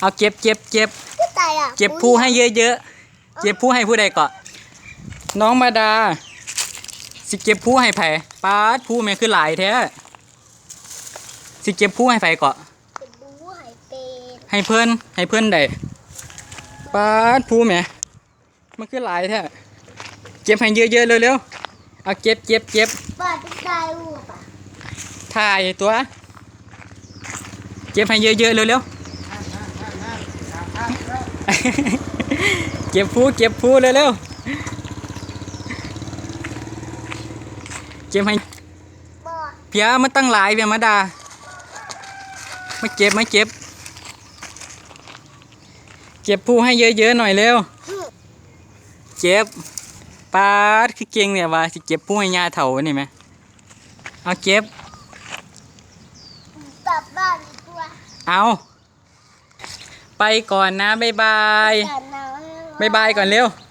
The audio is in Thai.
เอาเก็บเก็บเก็บไม่ตายอะเก็บผู้ให้เยอะๆเก็บผู้ให้ผู้ใดเกาะน้องมาดา สิเก็บผู้ให้ไผปาดผู้แม่คือหลายแท้สิเก็บผู้ให้ไผเกาะเก็บบูให้เป็นให้เพิ่นให้เพิ่นได้ปาดผู้แม่มันคือหลายแท้เก็บให้เยอะๆเร็วๆเอาเก็บเก็บเก็บป้าจะตายลูกอะถ่ายตัว เก็บให้เยอะๆเร็วๆ เก็บผู้เก็บผู้เร็วๆเก็บให้บ่เพียมันตั้งหลายเพียมาดามาเก็บมาเก็บ เก็บผู้ให้เยอะๆหน่อยเร็ว เก็บปาดคือเก่งเนี่ยว่าสิเก็บผู้ให้ยาเถานี่ไหมเอาเก็บกลับบ้านดีกว่าเอา ไปก่อนนะบ๊ายบายแต่น้ำบ๊ายบายก่อนเร็วบ